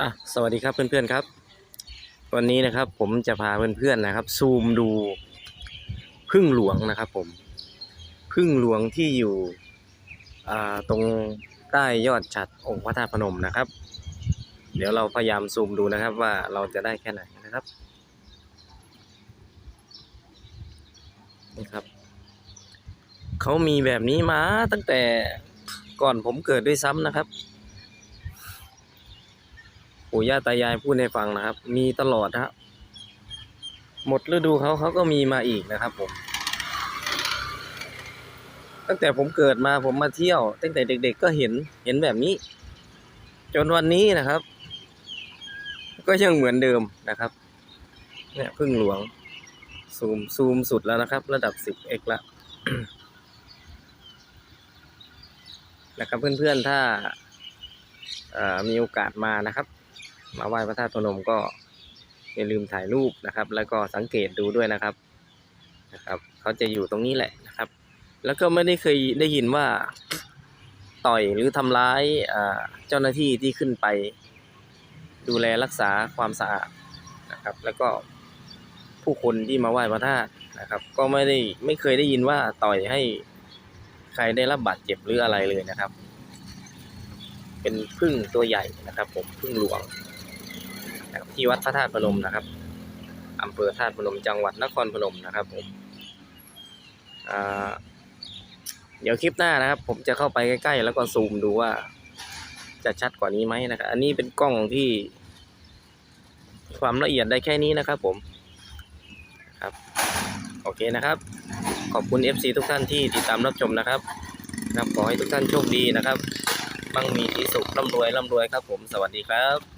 อะสวัสดีครับเพื่อนๆครับ วันนี้นะครับผมจะพาเพื่อนๆนะครับ ซูมดูพึ่งหลวงนะครับ ผมพึ่งหลวงที่อยู่อ่าตรงใต้ยอดฉัดองค์พระธาตุพนมนะครับ เดี๋ยวเราพยายามซูมดูนะครับว่าเราจะได้แค่ไหนนะครับนี่ครับเขามีแบบนี้มาตั้งแต่ก่อนผมเกิดด้วยซ้ำนะครับ ปู่ย่าตายายพูดให้ฟังนะครับ มีตลอดนะครับ หมดฤดูเขาเขาก็มีมาอีกนะครับผม ตั้งแต่ผมเกิดมาผมมาเที่ยว ตั้งแต่เด็ก ๆ ก็เห็นเห็นแบบนี้ จนวันนี้นะครับ ก็ยังเหมือนเดิมนะครับ เนี่ยพึ่งหลวง ซูมซูมสุดแล้วนะครับ ระดับ 10x ละนะครับเพื่อนๆถ้ามีโอกาสมานะครับ มาไหว้พระธาตุพนมก็อย่าลืมถ่ายรูปนะครับ แล้วก็สังเกตดูด้วยนะครับนะครับเขาจะอยู่ตรงนี้แหละนะครับ แล้วก็ไม่ได้เคยได้ยินว่าต่อยหรือทำร้ายเจ้าหน้าที่ที่ขึ้นไป ดูแลรักษาความสะอาดนะครับ แล้วก็ผู้คนที่มาไหว้พระธาตุนะครับ ก็ไม่ได้ไม่เคยได้ยินว่าต่อยให้ใครได้รับบาดเจ็บหรืออะไรเลยนะครับ เป็นพึ่งตัวใหญ่นะครับ ผมพึ่งหลวง นะครับที่วัดพระธาตุพนมนะครับอำเภอธาตุพนมจังหวัดนครพนมนะครับผมเดี๋ยวคลิปหน้านะครับ ผมจะเข้าไปใกล้ๆ แล้วก็ซูมดูว่า จะชัดกว่านี้ไหมนะครับอันนี้เป็นกล้องที่ ความละเอียดได้แค่นี้นะครับ ผมครับ โอเคนะครับ ขอบคุณ FC ทุกท่านที่ติดตามรับชมนะครับนะครับขอให้ทุกท่านโชคดีนะครับมั่งมีสีสุขร่ำรวยร่ำรวยครับ ผมสวัสดีครับ